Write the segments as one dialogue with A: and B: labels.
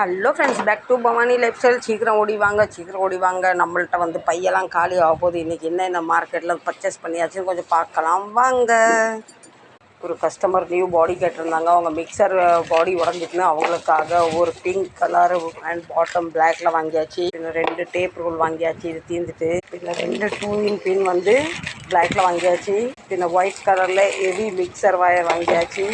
A: Hello friends back to Bhavani life style சீக்கிரம் ஓடிவாங்க சீக்கிரம் ஓடிவாங்க. நம்மள்கிட்ட நம்மள்ட்ட வந்து பையெல்லாம் காலி ஆக போகுது இன்றைக்கி என்ன என்ன மார்க்கெட்டில் பர்ச்சேஸ் பண்ணியாச்சுன்னு கொஞ்சம் பார்க்கலாம். வாங்க. ஒரு கஸ்டமர் நியூ பாடி கேட்டிருந்தாங்க. அவங்க மிக்சர் பாடி உடஞ்சிட்டுன்னு அவங்களுக்காக ஒரு பிங்க் கலர் அண்ட் பாட்டம் பிளாக்ல வாங்கியாச்சு. பின்ன ரெண்டு டேப் ரோல் வாங்கியாச்சு. இது தீர்ந்துட்டு பின்ன ரெண்டு டூ இன் பின் வந்து பிளாக்ல வாங்கியாச்சு. பின்ன ஒயிட் கலரில் ஹெவி மிக்சர் வயர் வாங்கியாச்சு.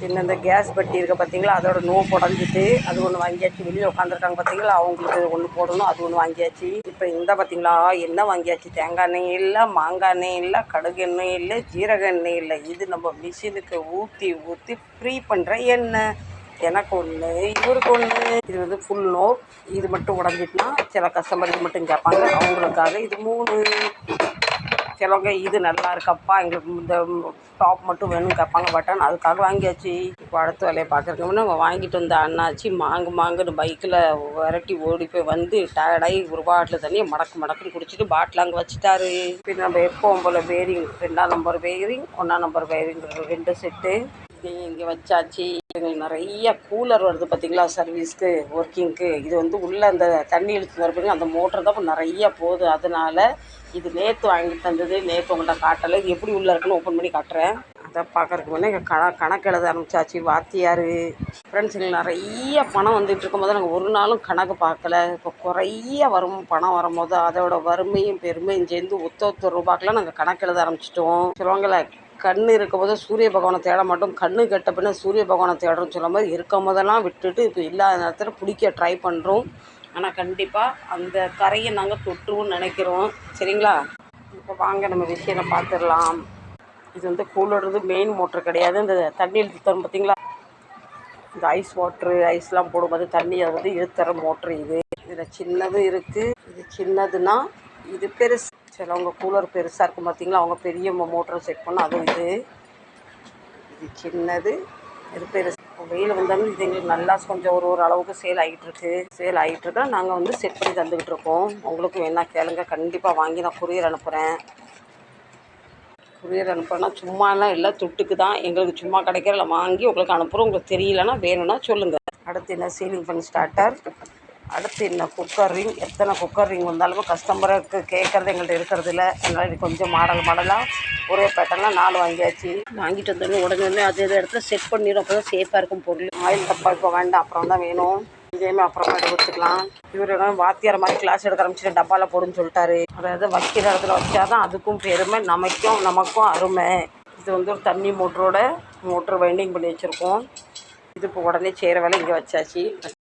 A: பின்ன இந்த கேஸ் பட்டி இருக்க பார்த்தீங்களா அதோட நோ உடஞ்சிட்டு அது ஒன்று வாங்கியாச்சு. வெளியில் உட்காந்துருக்காங்க பார்த்தீங்களா அவங்களுக்கு ஒன்று போடணும் அது ஒன்று வாங்கியாச்சு. இப்போ இந்த பார்த்தீங்களா என்ன வாங்கியாச்சு? தேங்காய் எண்ணெய் இல்லை மாங்காய் எண்ணெய் இல்லை கடுகு எண்ணெய் இல்லை ஜீரக எண்ணெய் இல்லை. இது நம்ம மிஷினுக்கு ஊற்றி ஊற்றி ஃப்ரீ பண்ணுற எண்ணெய். எனக்கு ஒன்று இவருக்கு ஒன்று இது வந்து ஃபுல் நோ இது மட்டும் உடஞ்சிட்டுனா சில கஸ்டமர் இது மட்டும் கேட்பாங்க. அவங்களுக்காக இது மூணு. சிலவங்க இது நல்லா இருக்கப்பா எங்களுக்கு இந்த டாப் மட்டும் வேணும் கேட்பாங்க. பட்டன் அதுக்காக வாங்கியாச்சு. இப்போ அடுத்த வேலையை பார்க்குறதுக்கு நம்ம வாங்கிட்டு வந்த அண்ணாச்சி மாங்கு மாங்குன்னு பைக்கில் விரட்டி ஓடி போய் வந்து டயர்டாகி ஒரு பாட்டில் தண்ணியை மடக்கு மடக்குன்னு குடிச்சிட்டு பாட்டில் அங்கே வச்சுட்டாரு. பின் நம்ம எப்போவும் போல் பேரிங் ரெண்டாம் நம்பர் பேரிங் ஒன்றாம் நம்பர் பேரிங் ரெண்டு செட்டு இங்கே வச்சாச்சு. எங்களுக்கு நிறைய கூலர் வருது பார்த்தீங்களா சர்வீஸ்க்கு ஒர்க்கிங்க்கு இது வந்து உள்ளே அந்த தண்ணி இழுத்து வரப்பீங்க அந்த மோட்டர் தான் இப்போ நிறைய போகுது. அதனால் இது நேற்று வாங்கிட்டு வந்தது நேற்று உங்கள்கிட்ட காட்டலை. இது எப்படி உள்ளே இருக்குன்னு ஓப்பன் பண்ணி காட்டுறேன். அதை பார்க்குறதுக்கு முன்னே கண கணக்கு எழுத ஆரம்பிச்சாச்சு வாத்தியார். ஃப்ரெண்ட்ஸ் எங்களுக்கு நிறைய பணம் வந்துட்டு இருக்கும்போது நாங்கள் ஒரு நாளும் கணக்கு பார்க்கல. இப்போ குறைய வரும் பணம் வரும்போது அதோட வறுமையும் பெருமையும் சேர்ந்து ஒத்த ஒத்த ரூபாக்கெலாம் நாங்கள் கணக்கு எழுத ஆரம்பிச்சிட்டோம். சொல்லுவாங்களே கண் இருக்கும்போது சூரிய பகவானை தேட மாட்டோம். கண்ணு கெட்ட பின்ன சூரிய பகவானை தேடுறோம்னு சொல்ல மாதிரி இருக்கும் போதெல்லாம் விட்டுட்டு இப்போ இல்லாத நேரத்தில் பிடிக்க ட்ரை பண்ணுறோம் ஆனால் கண்டிப்பாக அந்த கரையை நாங்கள் தொட்டுருவோம்னு நினைக்கிறோம். சரிங்களா? இப்போ வாங்க நம்ம விஷயத்தை பார்த்துடலாம். இது வந்து கூலோடது மெயின் மோட்ரு கிடையாது. இந்த தண்ணியில் தரும் பார்த்தீங்களா இந்த ஐஸ் வாட்ரு ஐஸ்லாம் போடும்போது தண்ணியை வந்து இழுத்துற மோட்ரு இது. இதில் சின்னதும் இருக்குது இது சின்னதுன்னா இது பெருசு சிலவங்க கூலர் பெருசாக இருக்கும் பார்த்தீங்களா அவங்க பெரிய மோட்டரை செட் பண்ணால் அதுவும் இது. இது சின்னது இது பெருசு. வெயில் வந்தாலும் இது எங்களுக்கு நல்லா கொஞ்சம் ஒரு ஒரு அளவுக்கு சேல் ஆகிட்டுருக்கு சேல் ஆகிட்டுருக்கா நாங்கள் வந்து செட் பண்ணி தந்துக்கிட்டு இருக்கோம். உங்களுக்கு வேணா கேளுங்க. கண்டிப்பாக வாங்கி நான் குரியர் அனுப்புகிறேன் குரியர் அனுப்புகிறேன்னா சும்மாலாம் இல்லை துட்டுக்கு தான். எங்களுக்கு சும்மா கிடைக்கிறல வாங்கி உங்களுக்கு அனுப்புகிறோம் உங்களுக்கு தெரியலன்னா வேணும்னா சொல்லுங்கள் அடுத்து என்ன சீலிங் ஃபேன் ஸ்டார்டர் அடுத்து என்ன குக்கர் ரிங் எத்தனை குக்கர் ரிங் வந்தாலுமே கஸ்டமருக்கு கேட்குறது எங்கள்கிட்ட இருக்கிறது இல்லை. அதனால் இது கொஞ்சம் மாடல் மாடலாக ஒரே பேட்டர்லாம் நாலு வாங்கியாச்சு. வாங்கிட்டு வந்தோடனே உடனே உடனே அதே இடத்துல செட் பண்ணிடும் அப்போ தான் சேஃபாக இருக்கும் பொருள். ஆயில் டப்பா இப்போ வேண்டாம். அப்புறம் தான் வேணும். இதேமே அப்புறமா எடுத்து வச்சுக்கலாம். இவர் வாத்தியார் மாதிரி கிளாஸ் எடுக்க ஆரம்பிச்சுட்டு டப்பாவில் போடுன்னு சொல்லிட்டாரு. அதாவது வைக்கிற இடத்துல வச்சா தான் அதுக்கும் பெருமை நமக்கும் நமக்கும் அருமை. இது வந்து ஒரு தண்ணி மோட்டரோட மோட்ரு வைண்டிங் பண்ணி வச்சுருக்கோம். இது இப்போ உடனே சேர வேலை இங்கே வச்சாச்சு.